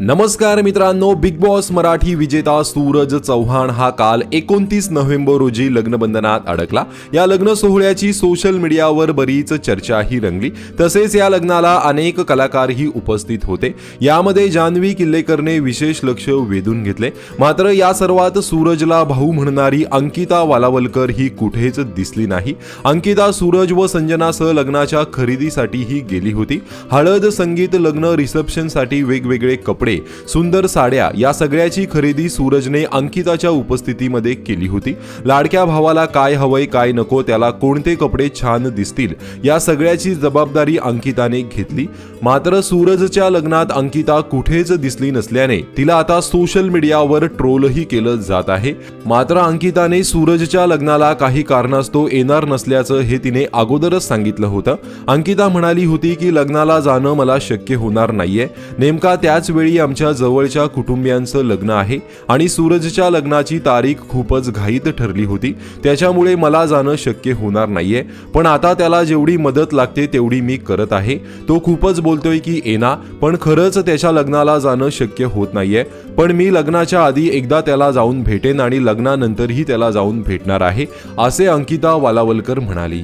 नमस्कार मित्रांनो big boss Marathi विजेता सूरज चव्हाण हा काल एकोणतीस नोव्हेंबर रोजी लग्नबंधनात अडकला. या लग्न सोहळ्याची सोशल मीडियावर बरीच चर्चाही रंगली. तसेच या लग्नाला अनेक कलाकारही उपस्थित होते. यामध्ये जान्हवी किल्लेकरने विशेष लक्ष वेधून घेतले. मात्र या सर्वात सूरजला भाऊ म्हणणारी अंकिता वालावलकर ही कुठेच दिसली नाही. अंकिता सूरज व संजनासह लग्नाच्या खरेदीसाठीही गेली होती. हळद संगीत लग्न रिसेप्शनसाठी वेगवेगळे कपडे कपडे सुंदर साड्या या सगळ्याची खरेदी सूरजने अंकिताच्या उपस्थितीमध्ये केली होती. लाडक्या भावाला काय हवंय काय नको त्याला कोणते कपडे छान दिसतील या सगळ्याची जबाबदारी अंकिताने घेतली. मात्र सूरजच्या लग्नात अंकिता कुठेच दिसली नसल्याने तिला आता सोशल मीडियावर ट्रोलही केलं जात आहे. मात्र अंकिताने सूरजच्या लग्नाला काही कारणास्तव येणार नसल्याचं हे तिने अगोदरच सांगितलं होतं. अंकिता म्हणाली होती की लग्नाला जाणं मला शक्य होणार नाहीये. नेमका त्याच वेळी आमच्या जवळच्या कुटुंबियांचं लग्न आहे आणि सूरजच्या लग्नाची तारीख खूपच घाईत ठरली होती. त्याच्यामुळे मला जाणं शक्य होणार नाहीये. पण आता त्याला जेवढी मदत लागते तेवढी मी करत आहे. तो खूपच बोलतोय की येना पण खरंच त्याच्या लग्नाला जाणं शक्य होत नाहीये. पण मी लग्नाच्या आधी एकदा त्याला जाऊन भेटेन आणि लग्नानंतरही त्याला जाऊन भेटणार आहे असे अंकिता वालावलकर म्हणाली.